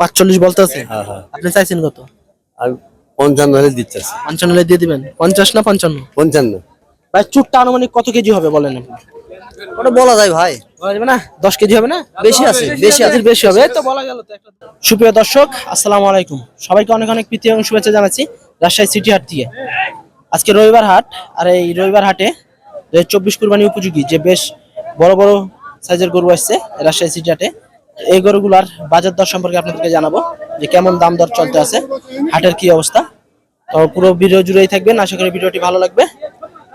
পাঁচচল্লিশ বলতে আছে? হ্যাঁ হ্যাঁ। আপনি চাইছেন কত? আর পঞ্চান্ন হলে দিচ্ছেছে পঞ্চান্ন হলে দিয়ে দিবেন। পঞ্চাশ না পঞ্চান্ন? পঞ্চান্ন। ভাই চুটটা আনুমানিক কত কেজি হবে বলেন আপনি? ওটা বলা যায় ভাই। না? দশ কেজি হবে না? বেশি আছে বেশি আছে বেশি হবে। তো বলা গেল সুপ্রিয় দর্শক আসসালামু আলাইকুম। সবাইকে অনেক অনেক প্রীতি এবং শুভেচ্ছা জানাচ্ছি রাজশাহী সিটি হাট থেকে আজকে রবিবার হাট আর এই রবিবার হাটে চব্বিশ কুরবানি উপযোগী যে বেশ বড় বড় সাইজের গরু আসছে রাজশাহী সিটি হাটে। এই গরুগুলার বাজার দর সম্পর্কে আপনাদেরকে জানাব যে কেমন দাম দর চলতে আছে হাটের কি অবস্থা। তো পুরো ভিডিও জুড়েই থাকবেন আশা করি ভিডিওটি ভালো লাগবে।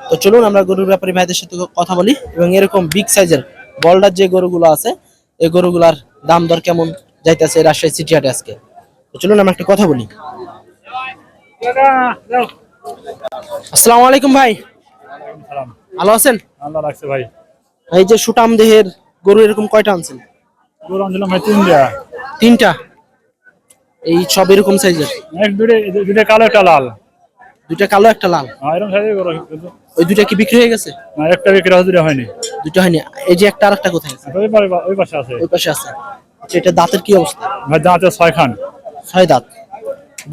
তো চলুন আমরা গরুর ব্যাপারে ভাইদের সাথে কথা বলি এবং এরকম বিগ সাইজের বলডার যে গরুগুলো আছে এই গরুগুলার দাম দর কেমন যাইতেছে রাজশাহী সিটি হাটে আজকে। তো চলুন আমরা একটা কথা বলি। আসসালামু আলাইকুম ভাই। ভালো আছেন? ভাই। এই যে সুটাম দেহের গরু এরকম কয়টা আনছেন? তিনটা। এই সব এরকম সাইজের দুটো কালো একটা লাল। দুইটা কালো একটা লাল? হ্যাঁ, ওই দুইটা কি বিক্রি হয়ে গেছে? না, একটা বিক্রি দুটো হয়নি। দুইটা হয়নি। এই যে একটা আর একটা কোথায় আছে? ওই পাশে আছে। ওই পাশে আছে। আচ্ছা এটা দাঁতের কি অবস্থা? ভাই দাঁতে ছয় খান। ছয় দাঁত।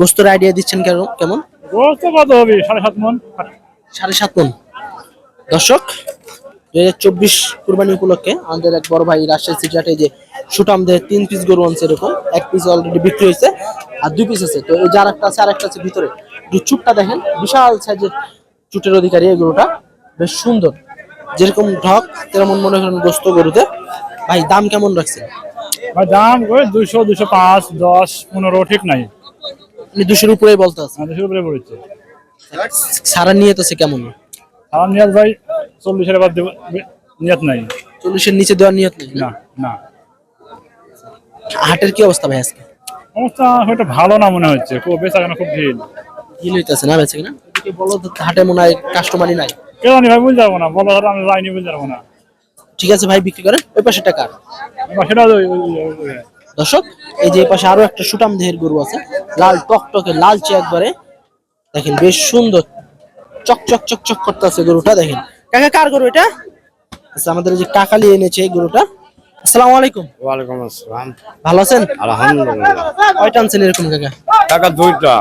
গোস্তর আইডিয়া দিচ্ছেন কেন কেমন? গোস তো কত হবে? সাড়ে সাত মন। সাড়ে সাত মন। দর্শক দুই হাজার চব্বিশ কুরবানি উপলক্ষে আমাদের এক বড় ভাই রাজশাহী সিটি হাটে যে সুটামদের তিন পিস গরু আনছে এরকম। এক পিস অলরেডি বিক্রি হয়েছে আর দুই পিস আছে। তো এই যে আরেকটা আছে আরেকটা আছে ভিতরে। চুটটা দেখেন বিশাল সাইজের চুটের অধিকারী এই গরুটা। বেশ সুন্দর। যেরকম ঢক তেমন মনে করেন গোস্ত গরুতে ভাই দাম কেমন রাখছে? ভাই দাম ওই দুইশো দুশো পাঁচ দশ পনেরো ঠিক নাই। আপনি দুশোর উপরেই বলতে আছে। হ্যাঁ, দুশোর উপরে পড়েছে সারা নিয়ে তো কেমন? আর নিয়াজ ভাই চল্লিশের দেব নিয়ত নাই। চল্লিশের নিচে দেওয়ার নিয়ত নেই? না না। হাটের কি অবস্থা ভাই আজকে? অবস্থা হয়তো ভালো না মনে হচ্ছে। খুব বেচা কেন খুব ভিড়। কি লইতেছে না কিনা? এদিকে বলো তো হাটে মনে হয় কাস্টমারই নাই। কে জানি ভাই বুঝতে পারব না। বলো আমি যাইনি বুঝতে পারব না। ঠিক আছে ভাই বিক্রি করেন। ওই পাশে টাকা দর্শক এই যে পাশে আরও একটা সুটাম দেহের গরু আছে। লাল টক টকটকে লালচে একবারে। দেখেন বেশ সুন্দর চক চক চক চক করতেছে গরুটা দেখেন। কাকা কার গরু এটা? আচ্ছা আমাদের এই যে কাকালি এনেছে এই গরুটা। আসসালামু আলাইকুম। ওয়ালাইকুম আসসালাম। ভালো আছেন? আলহামদুলিল্লাহ। কয়টা আনছেন এরকম কাকা? টাকা দুইটা।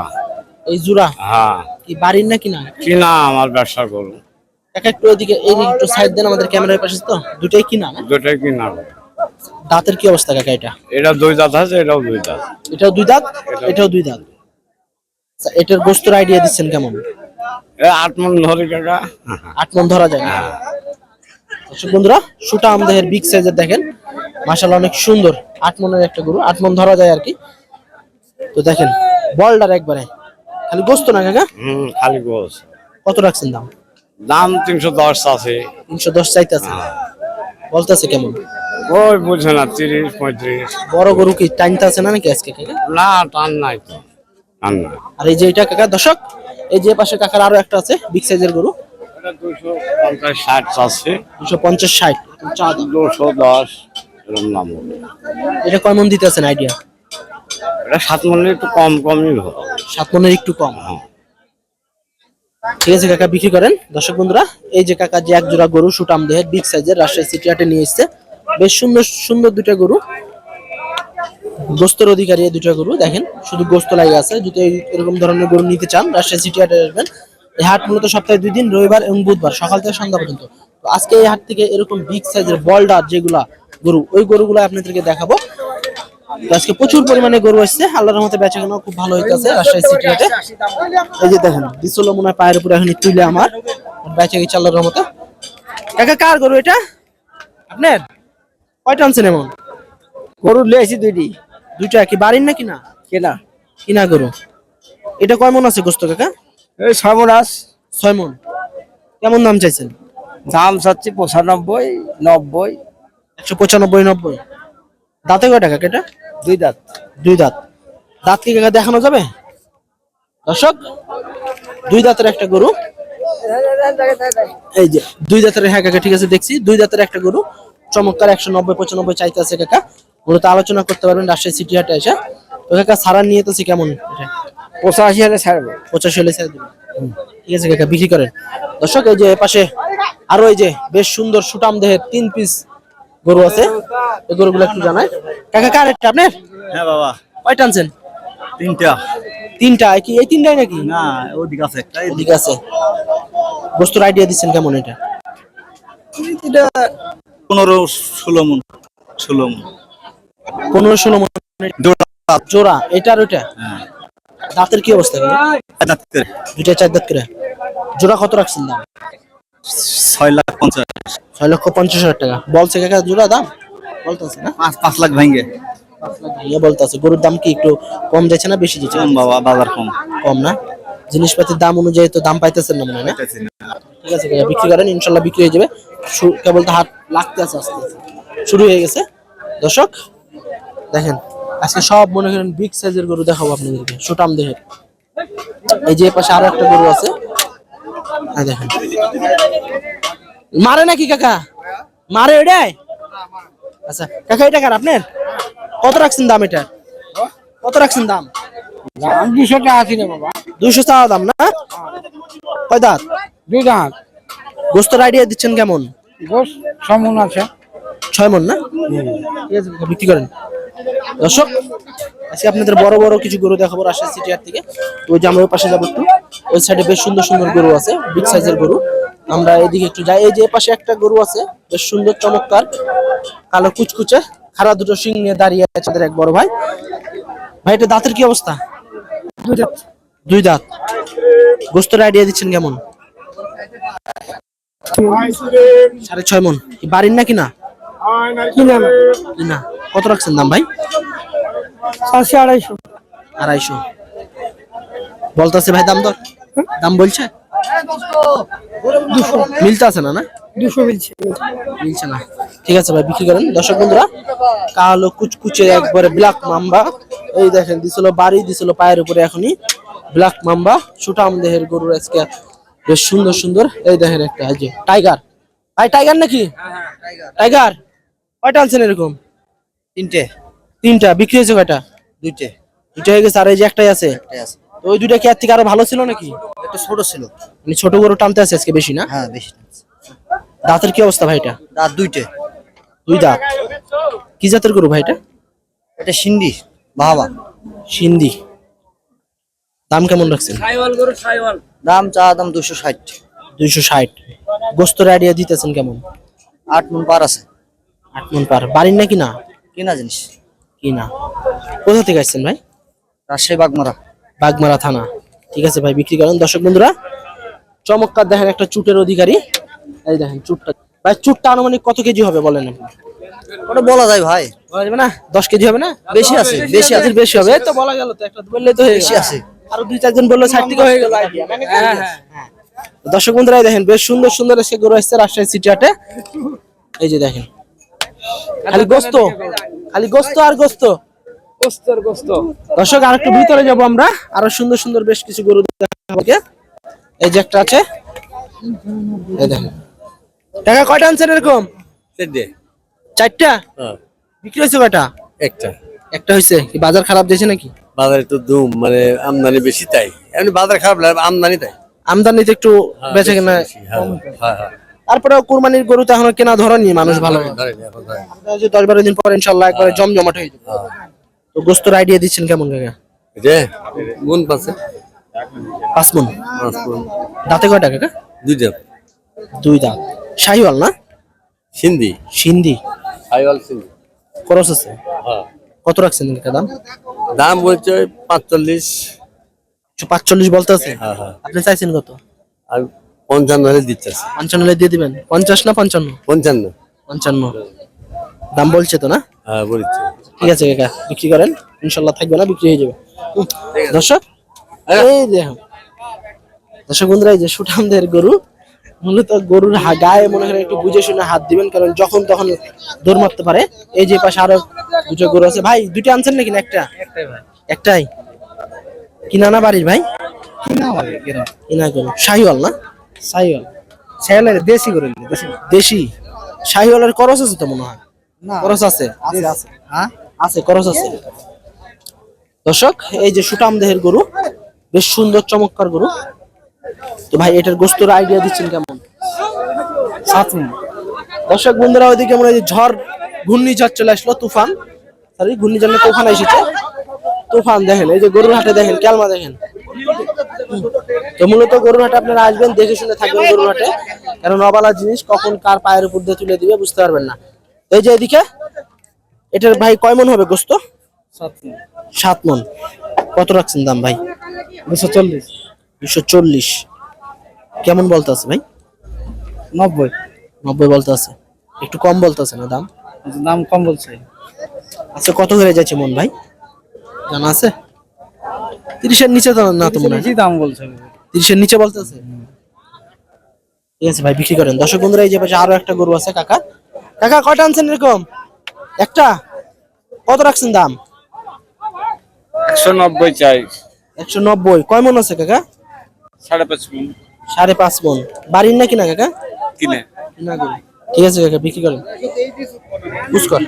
এই জুরা হ্যাঁ। কি বাড়ির না? কিনা কিনা আমার ব্যবসা করুন কাকা একটু এদিকে এইদিকে একটু সাইড দেন আমাদের ক্যামেরার পাশে তো। দুটাই কিনা না? দুটাই কিনা। দাঁতের কি অবস্থা কাকা এটা? এটা দুই দাঁত আছে এটাও দুই দাঁত। এটাও দুই দাঁত? এটাও দুই দাঁত। আচ্ছা, এটার গোস্তর আইডিয়া দিচ্ছেন কেমন? এ আট মন ধরে কাকা। আট মন ধরা যায় না। দর্শক বন্ধুরা সুটা আমদেহের বিগ সাইজের দেখেন। মাশাআল্লাহ অনেক সুন্দর আট মনের একটা গরু আট মন ধরা যায় আর কি। তো দেখেন বলডার একবারে। খালি গোস্ত না কাকা? হুম খালি গোস কত রাখছেন দাম? দাম তিনশো দশ আছে। তিনশো দশ চাইতেছে। বলতেছে কেমন? ওই বুঝছে না তিরিশ পঁয়ত্রিশ। বড় গরু কি আছে না নাকি আজকে কাকা? না টান নাই তো। টান নাই। আর এই যে এটা কাকা দশক এই যে পাশে কাকার আরও একটা আছে বিগ সাইজের গরু। দুশো পঞ্চাশ ষাট আছে। দুশো পঞ্চাশ ষাট। দুশো দশ। এরকম দাম হবে। এটা কয় মন দিতে আছেন আইডিয়া এটা সাত মনে একটু কম কমই হবে। সাত মনের একটু কম। হ্যাঁ। ঠিক আছে কাকা বিক্রি করেন। দর্শক বন্ধুরা এই যে কাকা যে এক জোড়া গরু সুটাম দেহের বিগ সাইজের রাজশাহী সিটি হাটে নিয়ে এসছে বেশ সুন্দর সুন্দর দুটা গরু। গোস্তর অধিকারী এই দুটা গরু দেখেন শুধু গোস্ত লাগে আছে। যদি এরকম ধরনের গরু নিতে চান রাজশাহী সিটি হাটে আসবেন। এই হাট মূলত সপ্তাহে দুই দিন রবিবার এবং বুধবার সকাল থেকে সন্ধ্যা পর্যন্ত। তো আজকে এই হাট থেকে এরকম বিগ সাইজের বলডার যেগুলা গরু ওই গরুগুলো আপনাদেরকে দেখাবো। আজকে প্রচুর পরিমাণে গরু আসছে। আল্লাহর রহমতে বেচা কেনা খুব ভালো হইতেছে রাজশাহী সিটি হাটে এই যে দেখেন দিছিল মনে হয় পায়ের উপরে এখন তুলে আমার। বেচা গেছে আল্লাহর রহমতে। কাকা কার গরু এটা? আপনার? কয়টা আনছেন এমন? গরু লিয়েছি দুইটি। দুইটা কি বাড়ির না? কিনা। কেনা কিনা গরু? এটা কয় মন আছে গোস্ত কাকা? এই সর্বনাশ ছয় মন। কেমন দাম চাইছেন? দাম চাচ্ছি পঁচানব্বই নব্বই। একশো পঁচানব্বই নব্বই। দাঁতে কয় টাকা এটা দুই দাঁত। দুই দাঁত। দাঁত কি কাকা দেখানো যাবে? দর্শক দুই দাঁতের একটা গরু। এই যে দুই দাঁতের হ্যাঁ কাকা ঠিক আছে দেখছি। দুই দাঁতের একটা গরু। চমৎকার একশো নব্বই পঁচানব্বই চাইতে আছে কাকা। মূলত আলোচনা করতে পারবেন রাজশাহী সিটি হাটে এসে। তো কাকা সারা নিয়ে তো কেমন? এটা পঁচাশি হলে ছাড়বে। পঁচাশি হলে ছেড়ে দেবেন ঠিক আছে কাকা বিক্রি করেন। দর্শক এই যে পাশে আরও এই যে বেশ সুন্দর সুটাম দেহের তিন পিস গরু আছে? এই গরুগুলো একটু জানাই। কাকা কার একটা আপনার? হ্যাঁ বাবা। কয়টা আনছেন? তিনটা। তিনটা? কি এই তিনটাই নাকি? না ওদিকে আছে একটা ঠিক আছে। বস্তুর আইডিয়া দিচ্ছেন কেমন এটা? এটা পনেরো ষোলো মন ষোলো মন। পনেরো ষোলো মন। জোড়া। জোড়া এটা আর ওইটা? হ্যাঁ। দাঁতের কি অবস্থা? দুইটা চার দাঁত করে। জোড়া কত রাখছেন দাম? ছয় লাখ পঞ্চাশ ছয় লক্ষ পঞ্চাশ হাজার টাকা। বলছে কাকা জোড়া দাম? বলতেছে না? পাঁচ পাঁচ লাখ ভাঙ্গে। বলতেছে। গরুর দাম কি একটু কম যাচ্ছে না বেশি যাচ্ছে? বাবা বাজার কম। কম না? জিনিসপাতির দাম অনুযায়ী তো দাম পাইতেছেন না মনে হয় ঠিক আছে কাকা, বিক্রি করেন ইনশাল্লাহ বিক্রি হয়ে যাবে। কেবল তো হাট লাগতে আছে আস্তে আস্তে। শুরু হয়ে গেছে। দর্শক দেখেন আজকে সব মনে করেন বিগ সাইজের গরু দেখাবো আপনাদেরকে সুটাম দেহের। এই যে পাশে আরও একটা গরু আছে। এই দেখেন। মারে নাকি কাকা? মারে এটাই আচ্ছা কাকা এটা কার আপনার? কত রাখছেন দাম এটা? কত রাখছেন দাম? দুশো টাকা আছে রে বাবা। দুইশো চাওয়া দাম না? কয় দাঁত? দুই দাঁত। গোস্তর আইডিয়া দিচ্ছেন কেমন? গোস সমন আছে। ছয় মন না? ঠিক আছে বিক্রি করেন। দর্শক আজকে আপনাদের বড় বড় কিছু গরু দেখাবো রাজশাহী সিটি থেকে। তো ওই যে আমরা পাশে যাব একটু। ওই সাইডে বেশ সুন্দর সুন্দর গরু আছে বিগ সাইজের গরু। আমরা এদিকে একটু যাই। এই যে পাশে একটা গরু আছে বেশ সুন্দর চমৎকার কালো কুচকুচে খাড়া দুটো শিং নিয়ে দাঁড়িয়ে আছে তাদের এক বড় ভাই। ভাই এটা দাঁতের কি অবস্থা? দুই দাঁত। দুই দাঁত। গোস্তর আইডিয়া দিচ্ছেন কেমন? সাড়ে ছয় মন। বাড়ির নাকি না? কিনা না কি না। কত রাখছেন দাম ভাই? আড়াইশো। আড়াইশো। বলতেছে ভাই দাম দর? দাম বলছে? মিলতে আছে না না? দুশো মিলছে। মিলছে না। ঠিক আছে ভাই বিক্রি করেন। দর্শক বন্ধুরা কালো কুচকুচে একবারে ব্ল্যাক মাম্বা এই দেখেন দিছিল বাড়ি দিছিল পায়ের উপরে এখনই ব্ল্যাক মাম্বা সুটাম দেহের গরুর আজকে বেশ সুন্দর সুন্দর। এই দেখেন একটা এই যে টাইগার ভাই টাইগার নাকি? টাইগার কয়টা আনছেন এরকম? তিনটে। তিনটা। বিক্রি হয়েছে কয়টা? দুইটে। দুইটা হয়ে গেছে আর এই যে একটাই আছে? তো ওই দুইটা কি আর থেকে আরও ভালো ছিল নাকি? একটু ছোট ছিল। মানে ছোট গরু টানতে আছে আজকে বেশি না? হ্যাঁ বেশি দাঁতের কি অবস্থা ভাইটা দাঁত দুইটে। দুই দাঁত। কি জাতের গরু ভাইটা এটা? সিন্ডি বাবা। সিন্ধি। দাম কেমন রাখছেন? দাম চা দাম দুশো ষাট। দুইশো ষাট। গোস্তর আইডিয়া দিতেছেন কেমন? আট মন পার আছে। আট মন পার। বাড়ির নাকি না? কিনা জিনিস। কি না কোথা থেকে আসছেন ভাই? রাজশাহী বাগমারা। বাগমারা থানা। ঠিক আছে ভাই বিক্রি করেন। দর্শক বন্ধুরা চমৎকার দেখেন একটা চুটের অধিকারী। এই দেখেন চুটটা। ভাই চুটটা আনুমানিক কত কেজি হবে বলেন? আপনি ওটা বলা যায় ভাই। বলা যাবে না? দশ কেজি হবে না? বেশি আছে বেশি আছে বেশি হবে। তো বলা গেল তো একটা বললে তো বেশি আছে। আরও দুই চারজন বলল ষাট থেকে হয়ে গেল। হ্যাঁ। দর্শক বন্ধুরা দেখেন বেশ সুন্দর সুন্দর এসে গরু আসছে রাজশাহী সিটি হাটে। এই যে দেখেন। খালি গোস্ত খালি গোস্ত আর গোস্ত। গোস্তর গোস্ত। দর্শক আর একটু ভিতরে যাব আমরা। আরও সুন্দর সুন্দর বেশ কিছু গরু দেখাবো এই যে একটা আছে। এই দেখেন। টাকা কয়টা আনছেন এরকম? চারটা। বিক্রি হয়েছে কয়টা? একটা। একটা হয়েছে। বাজার খারাপ দিয়েছে নাকি? বাজারে তো দুম মানে আমদানি বেশি তাই। এমনি বাজার খারাপ আমদানি তাই। আমদানিতে একটু বেচে কিনা হ্যাঁ, হ্যাঁ, হ্যাঁ। তারপরে কুরবানির গরু তো এখনও কেনা ধরেনি মানুষ ভালো দশ বারো দিন পর ইনশাল্লাহ একবারে জমজমাট হয়ে যাবে। তো গোস্তর আইডিয়া দিচ্ছেন কেমন কাকা? যে গুণ পাচ্ছে। পাঁচ মন পাঁচ গুণ, দাঁতে কয়টা কাকা? দুইটা দুই দাঁত। শাহিওয়াল না? সিন্ধি। সিন্ধি। হাইওয়াল সিন্ধি। খরচ আছে? হ্যাঁ। কত রাখছেন কাকা দাম? দাম বলছে পাঁচচল্লিশ। পাঁচচল্লিশ বলতে আছে? হ্যাঁ হ্যাঁ। আপনি চাইছেন কত? আর পঞ্চান্ন হলে দিচ্ছে পঞ্চান্ন হলে দিয়ে দিবেন। পঞ্চাশ না পঞ্চান্ন? পঞ্চান্ন। পঞ্চান্ন। দাম বলছে তো না? হ্যাঁ বলছে। ঠিক আছে কাকা বিক্রি করেন। ইনশাল্লাহ থাকবে না বিক্রি হয়ে যাবে। দর্শক এই দেখো। দর্শক বন্ধুরা এই যে সুঠামদের গরু মূলত গরুর গায়ে মনে করেন একটু বুঝে শুনে হাত দিবেন কারণ যখন তখন দৌড় মারতে পারে। এই যে পাশে আরও দুটো গরু আছে। ভাই দুটো আনছেন নাকি না একটা? একটাই কিনা না বাড়ির ভাই? কিনা গরু। শাহিওয়াল না? সাইওয়াল সাইওয়ালের দেশি করে দেশি। দেশি? শাহিওয়ালের করস আছে তো মনে হয়? না। করস আছে? আছে আছে। হ্যাঁ? আছে করস আছে। দর্শক এই যে সুটাম দেহের গরু বেশ সুন্দর চমৎকার গরু। তো ভাই এটার গোস্তর আইডিয়া দিচ্ছেন কেমন? সাত দর্শক বন্ধুরা ওইদিকে হয় যে ঝড় ঘূর্ণিঝড় চলে আসলো তুফান। সরি ঘূর্ণিঝড় তুফান এসেছে। তুফান দেখেন এই যে গরুর হাটে দেখেন ক্যালমা দেখেন। তো মূলত গরুর হাটে আপনারা আসবেন দেখে শুনে থাকবেন গরুর হাটে। কারণ অবালা জিনিস কখন কার পায়ের উপর দিয়ে তুলে দিবে বুঝতে পারবেন না। এই যে এদিকে এটার ভাই কয় মন হবে গোস্ত? সাত মন। কত রাখছেন দাম ভাই? দুশো চল্লিশ। দুশো চল্লিশ। কেমন বলতে আছে ভাই? নব্বই। নব্বই বলতে আছে একটু কম বলতে আছে না দাম? দাম কম বলছে। আচ্ছা কত করে যাচ্ছে মন ভাই? জানা আছে? তিরিশের নিচে তো না তো মনে হয়। দাম বলছে। তিরিশের নিচে বলতেছে? ঠিক আছে ভাই বিক্রি করেন। দর্শক বন্ধুরা এই যে পাশে আরও একটা গরু আছে কাকা। কাকা কয়টা আনছেন এরকম? একটা? কত রাখছেন দাম? একশো নব্বই চাই। একশো নব্বই। কয় মন আছে কাকা? সাড়ে পাঁচ মন। সাড়ে পাঁচ মন। বাড়ির না কিনা কাকা? কিনে। কিনা করে ঠিক আছে কাকা বিক্রি করেন। পুষ্কর